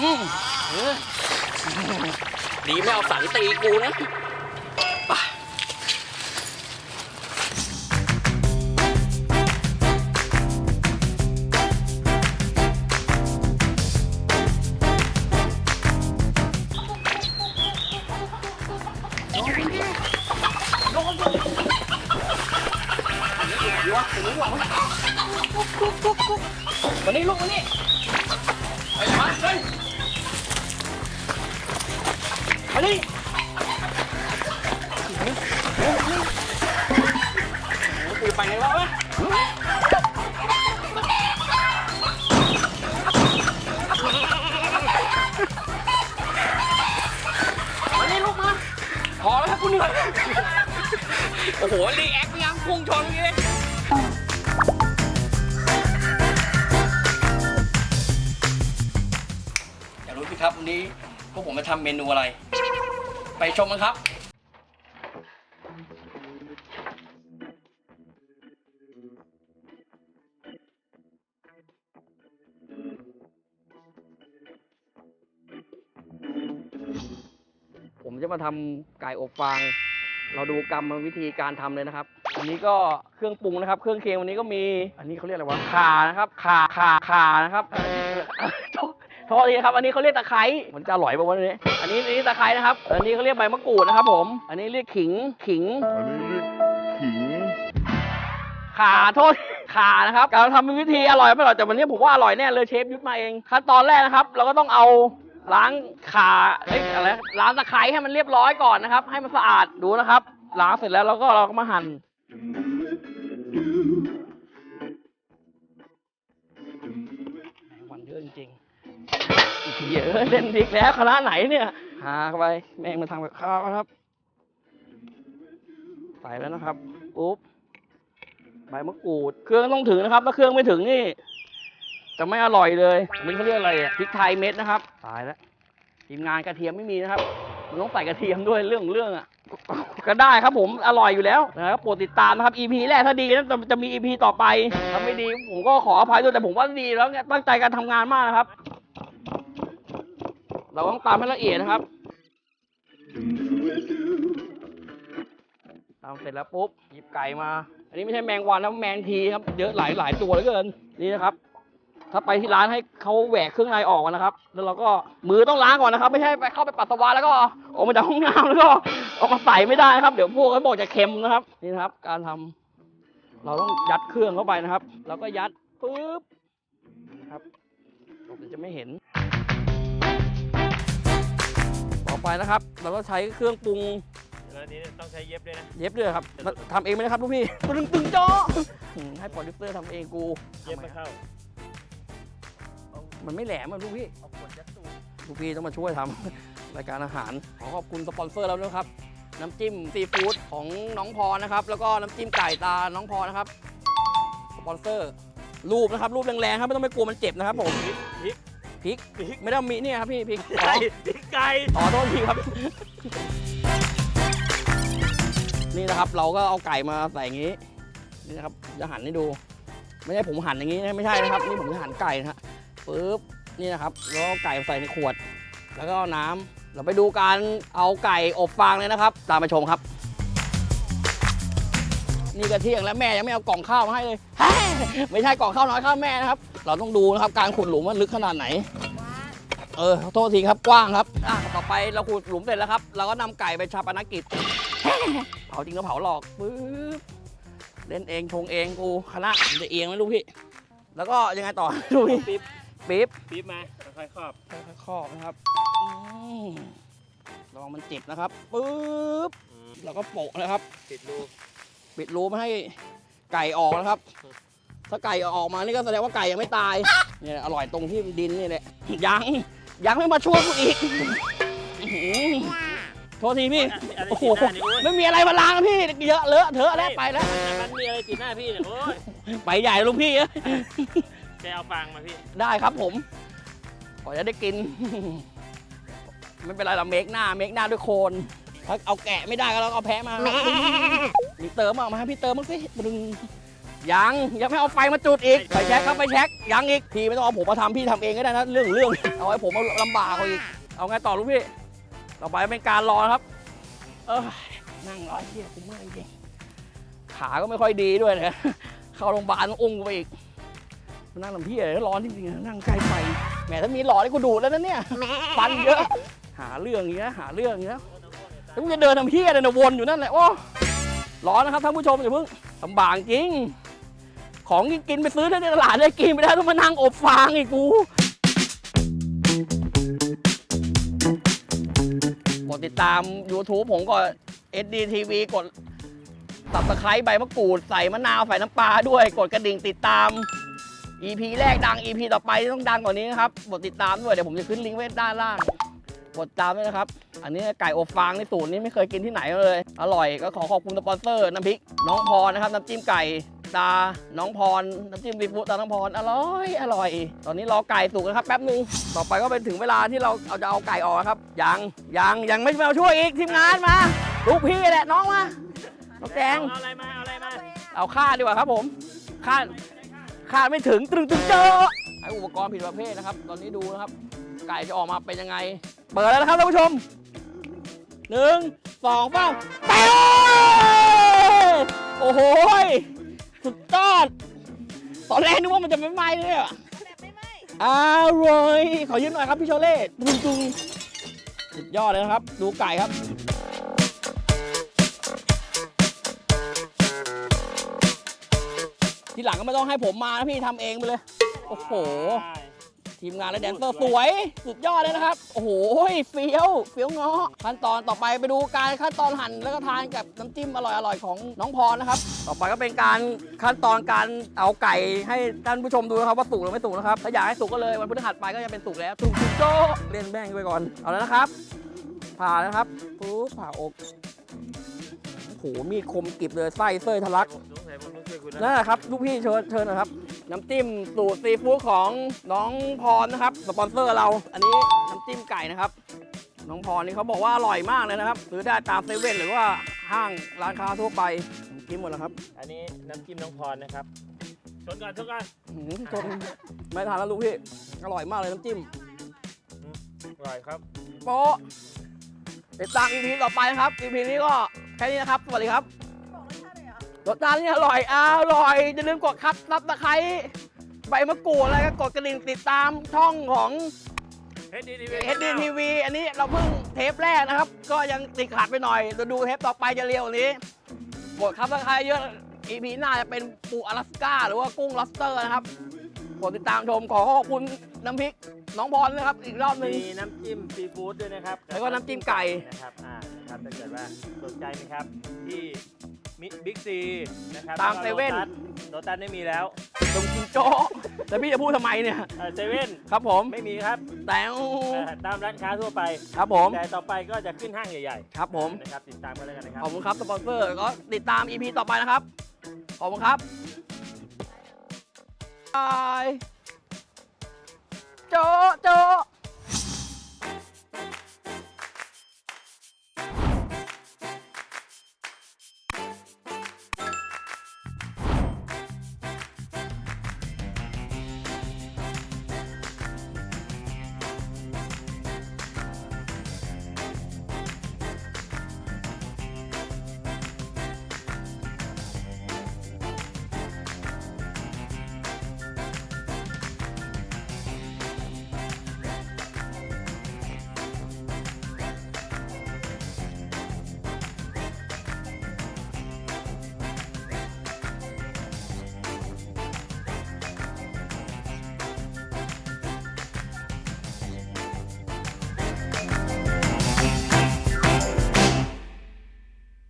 ดีไม่เอาสังตีกูนะไปมานี่ลูกมานี่ไปมาเฮ้ย นี่กูไปไงวะวะมานี่ลูกมาพอแล้วครับกูเหนื่อยโอ้โหรีแอคยังพุ่งชนเมื่อกี้อยากรู้สิครับวันนี้พวกผมจะทำเมนูอะไร ไปชมกันครับ ผมจะมาทำไก่อบฟาง เราดูกรรมวิธีการทำเลยนะครับ อันนี้ก็เครื่องปรุงนะครับ เครื่องเคียงวันนี้ก็มี อันนี้เขาเรียกอะไรวะ ข่านะครับ ข่าข่าข่านะครับเออโทษ โทษทีครับ อันนี้เขาเรียกตะไคร้มันจะอร่อยป่าวะเนี่ยอันนี้อันนี้ตะไคร้นะครับ อันนี้เขาเรียกใบมะกรูดนะครับ ผม อันนี้เรียกขิง ขิง อันนี้เรียกขิง ขาโทษ ขานะครับ การทำเป็นวิธีอร่อยไม่อร่อยแต่วันนี้ผมว่าอร่อยแน่เลยเชฟยุทธมาเอง ขั้นตอนแรกนะครับ เราก็ต้องเอาล้างขาเอ้ยอะไร ล้างตะไคร้ให้มันเรียบร้อยก่อนนะครับ ให้มันสะอาด ดูนะครับ ล้างเสร็จแล้วเราก็เราก็มาหั่น เยอะเล่นดิกแล้วคณะไหนเนี่ยหาเข้าไปแม่งมาทำกับข้าวครับ ใส่แล้วนะครับปุ๊บใบมะกรูด เครื่องต้องถึงนะครับ ถ้าเครื่องไม่ถึงนี่จะไม่อร่อยเลยอันนี่เขาเรียกอะไรอะพริกไทยเม็ดนะครับตายแล้วทีมงานกระเทียมไม่มีนะครับมันต้องใส่กระเทียมด้วยเรื่องของเรื่องอะก็ได้ครับผมอร่อยอยู่แล้วนะครับโปรดติดตามนะครับ EP แรกถ้าดีนะจะจะมี EP ต่อไปถ้าไม่ดีผมก็ขออภัยด้วยแต่ผมว่าดีแล้วเนี่ยตั้งใจการทำงานมากนะครับ เราต้องตามให้ละเอียดนะครับทำเสร็จแล้วปุ๊บหยิบไก่มา อันนี้ไม่ใช่แมงวันนะแมงทีครับ เยอะหลายหลายตัวเหลือเกินนี่นะครับ ถ้าไปที่ร้านให้เขาแหวกเครื่องในออกนะครับ แล้วเราก็มือต้องล้างก่อนนะครับ ไม่ใช่ไปเข้าไปปัสสาวะแล้วก็ออกมาจากห้องน้ำแล้วก็ออกมาใส่ไม่ได้นะครับ เดี๋ยวพวกเขาบอกจะเค็มนะครับ นี่นะครับ การทำเราต้องยัดเครื่องเข้าไปนะครับ แล้วก็ยัดปุ๊บครับเดี๋ยวจะไม่เห็น ต่อไปนะครับ เราก็ใช้เครื่องปรุงแล้วอันนี้ต้องใช้เย็บด้วยนะ เย็บด้วยครับทำเองไหมนะครับลูกพี่ตึงตึงจ้อหืมให้โปรดิวเซอร์ทำเองกูเย็บไม่เข้า มันไม่แหลมมันลูกพี่เอาขวดยัดตู้ลูกพี่ต้องมาช่วยทำรายการอาหาร ขอขอบคุณสปอนเซอร์แล้วด้วยครับ น้ำจิ้มซีฟู้ดของน้องพรนะครับ แล้วก็น้ำจิ้มไก่ตาน้องพรนะครับ สปอนเซอร์รูปนะครับ รูปแรงๆครับ ไม่ต้องไปกลัวมันเจ็บนะครับผมพริก พริกพริก พริก ไม่ต้องมีเนี่ยครับพี่พริกขอไก่พริกไก่ขอโทษทีครับ นี่นะครับเราก็เอาไก่มาใส่อย่างนี้ นี่นะครับจะหั่นให้ดู ไม่ใช่ผมหั่นอย่างนี้นะไม่ใช่นะครับนี่ผมจะหั่นไก่นะฮะปึ๊บนี่นะครับแล้วเอาไก่ใส่ในขวด แล้วก็เอาน้ำเราไปดูการเอาไก่อบฟางเลยนะครับ ตามไปชมครับ นี่ก็เที่ยงแล้วแม่ยังไม่เอากล่องข้าวมาให้เลยแฮ่ไม่ใช่กล่องข้าวน้อยข้าวแม่นะครับ เราต้องดูนะครับการขุดหลุมมันลึกขนาดไหน เออขอโทษทีครับกว้างครับอะต่อไปเราขุดหลุมเสร็จแล้วครับ เราก็นำไก่ไปชาปนกิจ เผาจริงก็เผาหลอกปึ๊บเล่นเองชงเองกูคณะมันจะเอียงไหมลูกพี่ แล้วก็ยังไงต่อ ลูกพี่ปี๊บปี๊บปี๊บมาค่อยๆครอบค่อยๆครอบนะครับอืมระวังมันเจ็บนะครับปึ๊บแล้วก็โปะนะครับ ปิดรูปิดรูไม่ให้ไก่ออกนะครับ ถ้าไก่ออกมานี่ก็แสดงว่าไก่ยังไม่ตายเนี่ยอร่อยตรงที่ดินนี่แหละยังยังไม่มาช่วยกูอีกอื้อหือโทษทีพี่อะไรโอ้โหติดหน้านี่โอ้ยไม่มีอะไรมาล้างนะพี่เยอะเลอะเทอะแล้วไปแล้วมันมีอะไรติดหน้าพี่เนี่ยโอ้ยไปใหญ่ลูกพี่เอ้ยแกเอาฟางมาพี่ได้ครับผมขอจะได้กิน ไม่เป็นไรเราเมคหน้าเมคหน้าด้วยโคนถ้าเอาแกะไม่ได้ก็เราเอาแพะมามีเติมออกมาให้พี่เติมบ้างสิดึง ยังยังไม่เอาไฟมาจุดอีกไปแช็คครับไปแช็คยังอีกพี่ไม่ต้องเอาผมมาทำพี่ทำเองก็ได้นะเรื่องของเรื่องเอาไว้ผมเอาลำบากกว่าอีกเอาไงต่อลูกพี่ต่อไปเป็นการรอนะครับ เออนั่งรอเที่ยกูเมื่อยจริงขาก็ไม่ค่อยดีด้วยนะเข้าโรงพยาบาลต้องอุ้มกูไปอีกนั่งลำพี่อะไรร้อนจริงๆนะนั่งใกล้ไฟแหมถ้ามีหลอดให้กูดูดแล้วนะเนี่ยฟันเยอะ หาเรื่องอย่างเงี้ยหาเรื่องอย่างเงี้ยแล้วมึงจะเดินทำเพี้ยอะไรนะวนอยู่นั่นแหละโอ้ร้อนนะครับท่านผู้ชมอย่าเพิ่งลำบากจริง ของกินไปซื้อในตลาดได้กินไม่ได้ต้องมานั่งอบฟางอีกกูกดติดตาม YouTube ผมก็ SDTV กดสับตะไคร้ใบมะกรูดใส่มะนาวใส่น้ำปลาด้วย กดกระดิ่งติดตาม EP แรกดัง EP ต่อไปต้องดังกว่านี้นะครับกดติดตามด้วย เดี๋ยวผมจะขึ้นลิงก์ไว้ด้านล่างกดตามด้วยนะครับ อันนี้ไก่อบฟางในสูตรนี้ไม่เคยกินที่ไหนเลย อร่อยก็ขอขอบคุณสปอนเซอร์น้ำพริก น้องพรนะครับน้ำจิ้มไก่ ตาน้องพรน้ำจิ้มซีฟู้ดตาน้องพรอร่อยอร่อย ตอนนี้รอไก่สุกนะครับแป๊บนึงต่อไปก็เป็นถึงเวลาที่เราเอาจะเอาไก่ออกครับ ยังยังยังไม่มาช่วยอีกทีมงานมาลูกพี่แหละน้องมาน้องแจงเอาอะไรมาเอาอะไรมาเอาค่าดีกว่าครับผมค่าค่าไม่ถึงตรึงตึงเจอไออุปกรณ์ผิดประเภทนะครับ ตอนนี้ดูนะครับ ไก่จะออกมาเป็นยังไง เปิดแล้วนะครับท่านผู้ชมหนึ่งสองเป้าไปเลยโอ้โหย สุดยอดตอนแรกนึกว่ามันจะไม่ไหม้เลยอะอร่อยขอยืนหน่อยครับพี่โชเล่ตุ้งตุ้งสุดยอดเลยนะครับ ดูไก่ครับทีหลังก็ไม่ต้องให้ผมมานะพี่ทำเองไปเลย โอ้โห ทีมงานและแดนเซอร์สวย สุดยอดเลยนะครับ โอ้โหเฟี้ยวเฟี้ยวเงาะขั้นตอนต่อไปไปดูการขั้นตอนหั่นแล้วก็ทานกับน้ำจิ้มอร่อยๆของน้องพรนะครับ ต่อไปก็เป็นการขั้นตอนการเอาไก่ให้ท่านผู้ชมดูนะครับว่าสุกหรือไม่สุกนะครับถ้าอยากให้สุกก็เลยวันพฤหัสไปก็จะเป็นสุกแล้วสุกสุกโจ้เล่นแบ่งไปก่อนเอาแล้วนะครับ ผ่านะครับปุ๊บผ่าอกโอ้โหมีดคมกริบเลยไส้เส้ยทะลักสงสัยผมต้องช่วยคุณนะนั่นแหละครับลูกพี่เชิญเชิญหนะครับ น้ำจิ้มสูตรซีฟู้ดของน้องพรนะครับ สปอนเซอร์เรา อันนี้น้ำจิ้มไก่นะครับ น้องพรนี่เขาบอกว่าอร่อยมากเลยนะครับ ซื้อได้ตามเซเว่นหรือว่าห้างร้านค้าทั่วไปกินหมดแล้วครับอันนี้น้ำจิ้มน้องพรนะครับชนก่อนชนก่อนอื้อหือจนไม่ทานแล้วลูกพี่ อร่อยมากเลยน้ำจิ้ม อร่อยครับ โป๊ะติดตาม EP ต่อไปนะครับ EP นี้ก็แค่นี้นะครับ สวัสดีครับ รสชาตินี่อร่อยอร่อยอย่าลืมกดครับรับตะไคร้ใบมะกรูดอะไรก็กดกระดิ่งติดตามช่องของ เฮดดีทีวี HDTV อันนี้เราเพิ่งเทปแรกนะครับ ก็ยังติดขัดไปหน่อยจะดูเทปต่อไปจะเร็วกว่านี้กดครับตะไคร้เยอะ EP หน้าจะเป็นปูอลาสก้า หรือว่ากุ้งล็อบสเตอร์นะครับกดติดตามชมขอขอบคุณน้ำพริกน้องพรนะครับ อีกรอบหนึ่ง มีน้ำจิ้มซีฟู้ดด้วยนะครับแล้วก็น้ำจิ้มไก่ นะครับ อ่านะครับถ้าเกิดว่าสนใจนะครับที่ มิบิ๊กซีนะครับตามเซเว่นโรตัสไม่มีแล้วตรงกินโจ๊ะแล้วพี่จะพูดทำไมเนี่ย เออเซเว่นครับผม ไม่มีครับแต่เอ่อตามร้านค้าทั่วไป ครับผม แต่ต่อไปก็จะขึ้นห้างใหญ่ครับผม ๆนะครับติดตามกันแล้วกันนะครับ ขอบคุณครับ สปอนเซอร์ก็ติดตาม EP ต่อไปนะครับ ขอบคุณครับบายโจ๊ะโจ๊ะ